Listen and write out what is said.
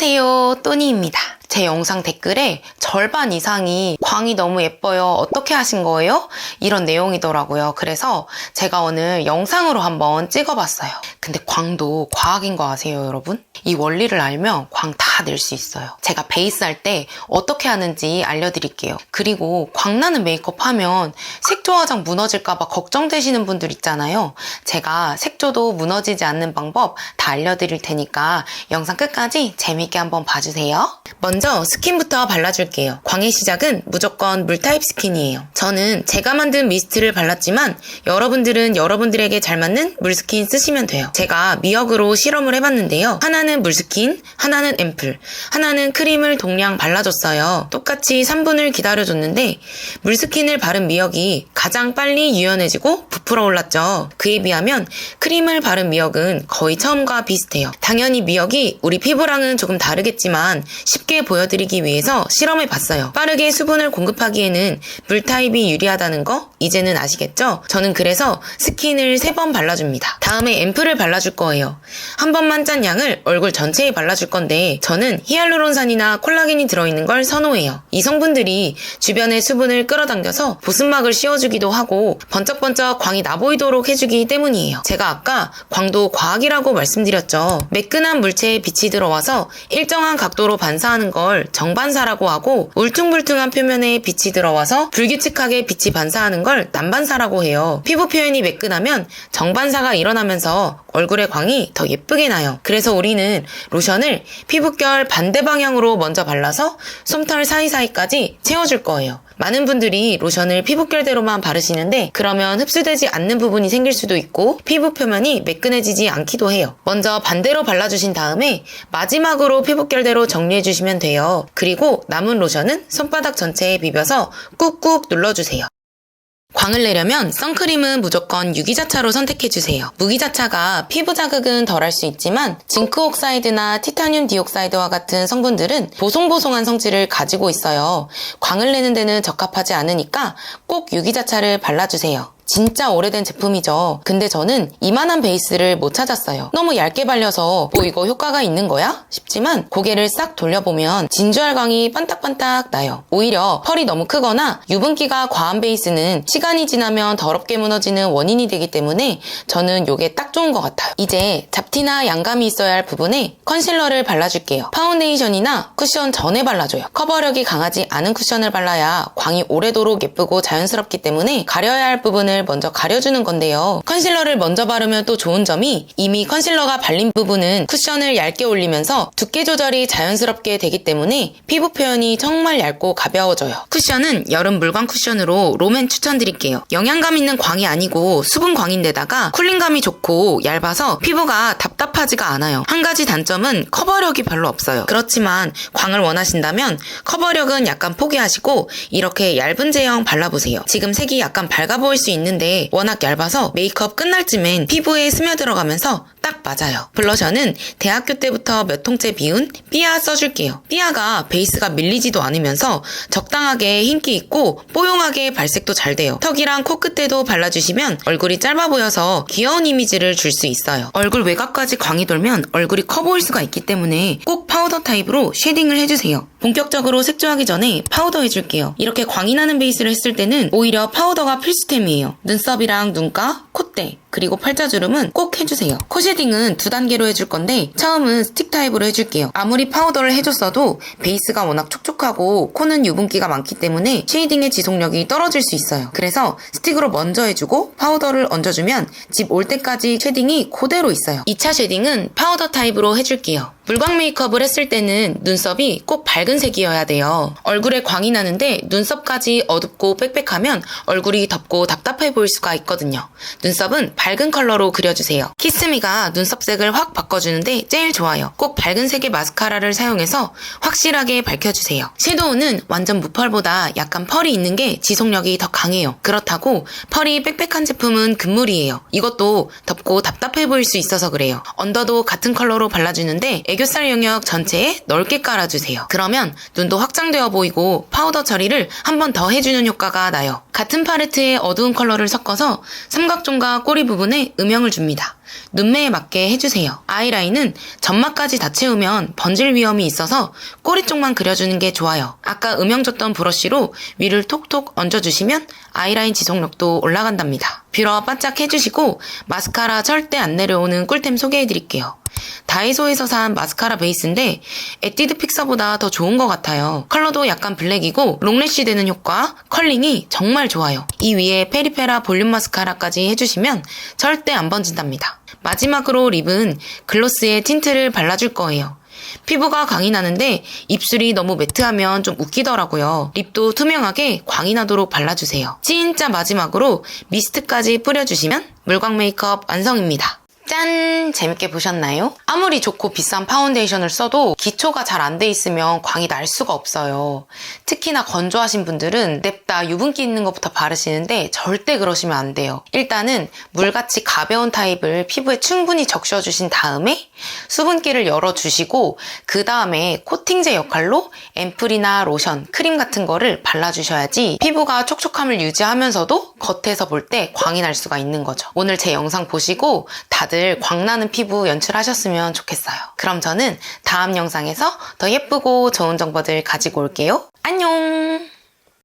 안녕하세요. 또니입니다. 제 영상 댓글에 절반 이상이 광이 너무 예뻐요. 어떻게 하신 거예요? 이런 내용이더라고요. 그래서 제가 오늘 영상으로 한번 찍어봤어요. 근데 광도 과학인 거 아세요, 여러분? 이 원리를 알면 광 다 낼 수 있어요. 제가 베이스 할 때 어떻게 하는지 알려드릴게요. 그리고 광나는 메이크업 하면 색조 화장 무너질까봐 걱정되시는 분들 있잖아요. 제가 색조도 무너지지 않는 방법 다 알려드릴 테니까 영상 끝까지 재밌게 한번 봐주세요. 먼저 스킨부터 발라줄게요. 광의 시작은 무조건 물 타입 스킨이에요. 저는 제가 만든 미스트를 발랐지만 여러분들은 여러분들에게 잘 맞는 물 스킨 쓰시면 돼요. 제가 미역으로 실험을 해봤는데요. 하나는 물 스킨, 하나는 앰플, 하나는 크림을 동량 발라줬어요. 똑같이 3분을 기다려줬는데 물 스킨을 바른 미역이 가장 빨리 유연해지고 부풀어 올랐죠. 그에 비하면 크림을 바른 미역은 거의 처음과 비슷해요. 당연히 미역이 우리 피부랑은 조금 다르겠지만 쉽게 보여드리기 위해서 실험해 봤어요. 빠르게 수분을 공급하기에는 물 타입이 유리하다는 거 이제는 아시겠죠? 저는 그래서 스킨을 3번 발라줍니다. 다음에 앰플을 발라줄 거예요. 한 번만 짠 양을 얼굴 전체에 발라줄 건데 저는 히알루론산이나 콜라겐이 들어있는 걸 선호해요. 이 성분들이 주변의 수분을 끌어당겨서 보습막을 씌워주기도 하고 번쩍번쩍 광이 나보이도록 해주기 때문이에요. 제가 아까 광도 과학이라고 말씀드렸죠. 매끈한 물체에 빛이 들어와서 일정한 각도로 반사하는 걸 정반사라고 하고 울퉁불퉁한 표면에 빛이 들어와서 불규칙하게 빛이 반사하는 걸 난반사라고 해요. 피부 표현이 매끈하면 정반사가 일어나면서 얼굴의 광이 더 예쁘게 나요. 그래서 우리는 로션을 피부결 반대 방향으로 먼저 발라서 솜털 사이사이까지 채워줄 거예요. 많은 분들이 로션을 피부 결대로만 바르시는데 그러면 흡수되지 않는 부분이 생길 수도 있고 피부 표면이 매끈해지지 않기도 해요. 먼저 반대로 발라주신 다음에 마지막으로 피부 결대로 정리해주시면 돼요. 그리고 남은 로션은 손바닥 전체에 비벼서 꾹꾹 눌러주세요. 광을 내려면 선크림은 무조건 유기자차로 선택해주세요. 무기자차가 피부 자극은 덜할 수 있지만 징크 옥사이드나 티타늄 디옥사이드와 같은 성분들은 보송보송한 성질을 가지고 있어요. 광을 내는 데는 적합하지 않으니까 꼭 유기자차를 발라주세요. 진짜 오래된 제품이죠. 근데 저는 이만한 베이스를 못 찾았어요. 너무 얇게 발려서 뭐 이거 효과가 있는 거야? 싶지만 고개를 싹 돌려보면 진주알광이 반딱반딱 나요. 오히려 펄이 너무 크거나 유분기가 과한 베이스는 시간이 지나면 더럽게 무너지는 원인이 되기 때문에 저는 이게 딱 좋은 것 같아요. 이제 잡티나 양감이 있어야 할 부분에 컨실러를 발라줄게요. 파운데이션이나 쿠션 전에 발라줘요. 커버력이 강하지 않은 쿠션을 발라야 광이 오래도록 예쁘고 자연스럽기 때문에 가려야 할 부분을 먼저 가려주는 건데요. 컨실러를 먼저 바르면 또 좋은 점이 이미 컨실러가 발린 부분은 쿠션을 얇게 올리면서 두께 조절이 자연스럽게 되기 때문에 피부 표현이 정말 얇고 가벼워져요. 쿠션은 여름 물광 쿠션으로 롬앤 추천드릴게요. 영양감 있는 광이 아니고 수분 광인데다가 쿨링감이 좋고 얇아서 피부가 답답하지가 않아요. 한 가지 단점은 커버력이 별로 없어요. 그렇지만 광을 원하신다면 커버력은 약간 포기하시고 이렇게 얇은 제형 발라보세요. 지금 색이 약간 밝아 보일 수 있는 데 워낙 얇아서 메이크업 끝날 쯤엔 피부에 스며들어가면서 딱 맞아요. 블러셔는 대학교 때부터 몇 통째 비운 삐아 써줄게요. 삐아가 베이스가 밀리지도 않으면서 적당하게 흰기 있고 뽀용하게 발색도 잘 돼요. 턱이랑 코끝에도 발라주시면 얼굴이 짧아 보여서 귀여운 이미지를 줄 수 있어요. 얼굴 외곽까지 광이 돌면 얼굴이 커 보일 수가 있기 때문에 꼭 파우더 타입으로 쉐딩을 해주세요. 본격적으로 색조하기 전에 파우더 해줄게요. 이렇게 광이 나는 베이스를 했을 때는 오히려 파우더가 필수템이에요. 눈썹이랑 눈가, 콧 대, 그리고 팔자주름은 꼭 해주세요. 코 쉐딩은 두 단계로 해줄 건데 처음은 스틱 타입으로 해줄게요. 아무리 파우더를 해줬어도 베이스가 워낙 촉촉하고 코는 유분기가 많기 때문에 쉐이딩의 지속력이 떨어질 수 있어요. 그래서 스틱으로 먼저 해주고 파우더를 얹어주면 집 올 때까지 쉐딩이 그대로 있어요. 2차 쉐딩은 파우더 타입으로 해줄게요. 물광 메이크업을 했을 때는 눈썹이 꼭 밝은 색이어야 돼요. 얼굴에 광이 나는데 눈썹까지 어둡고 빽빽하면 얼굴이 덥고 답답해 보일 수가 있거든요. 눈썹은 밝은 컬러로 그려주세요. 키스미가 눈썹색을 확 바꿔주는데 제일 좋아요. 꼭 밝은 색의 마스카라를 사용해서 확실하게 밝혀주세요. 섀도우는 완전 무펄보다 약간 펄이 있는 게 지속력이 더 강해요. 그렇다고 펄이 빽빽한 제품은 금물이에요. 이것도 덥고 답답해 보일 수 있어서 그래요. 언더도 같은 컬러로 발라주는데 애교살 영역 전체에 넓게 깔아주세요. 그러면 눈도 확장되어 보이고 파우더 처리를 한 번 더 해주는 효과가 나요. 같은 팔레트에 어두운 컬러를 섞어서 삼각존과 꼬리 부분에 음영을 줍니다. 눈매에 맞게 해주세요. 아이라인은 점막까지 다 채우면 번질 위험이 있어서 꼬리 쪽만 그려주는 게 좋아요. 아까 음영 줬던 브러쉬로 위를 톡톡 얹어주시면 아이라인 지속력도 올라간답니다. 뷰러 바짝 해주시고 마스카라 절대 안 내려오는 꿀템 소개해드릴게요. 다이소에서 산 마스카라 베이스인데 에뛰드 픽서보다 더 좋은 것 같아요. 컬러도 약간 블랙이고 롱래쉬 되는 효과, 컬링이 정말 좋아요. 이 위에 페리페라 볼륨 마스카라까지 해주시면 절대 안 번진답니다. 마지막으로 립은 글로스에 틴트를 발라줄 거예요. 피부가 광이 나는데 입술이 너무 매트하면 좀 웃기더라고요. 립도 투명하게 광이 나도록 발라주세요. 진짜 마지막으로 미스트까지 뿌려주시면 물광 메이크업 완성입니다. 짠! 재밌게 보셨나요? 아무리 좋고 비싼 파운데이션을 써도 기초가 잘 안 돼 있으면 광이 날 수가 없어요. 특히나 건조하신 분들은 냅다 유분기 있는 것부터 바르시는데 절대 그러시면 안 돼요. 일단은 물같이 가벼운 타입을 피부에 충분히 적셔주신 다음에 수분기를 열어주시고 그 다음에 코팅제 역할로 앰플이나 로션, 크림 같은 거를 발라주셔야지 피부가 촉촉함을 유지하면서도 겉에서 볼 때 광이 날 수가 있는 거죠. 오늘 제 영상 보시고 다들 광나는 피부 연출하셨으면 좋겠어요. 그럼 저는 다음 영상에서 더 예쁘고 좋은 정보들 가지고 올게요. 안녕!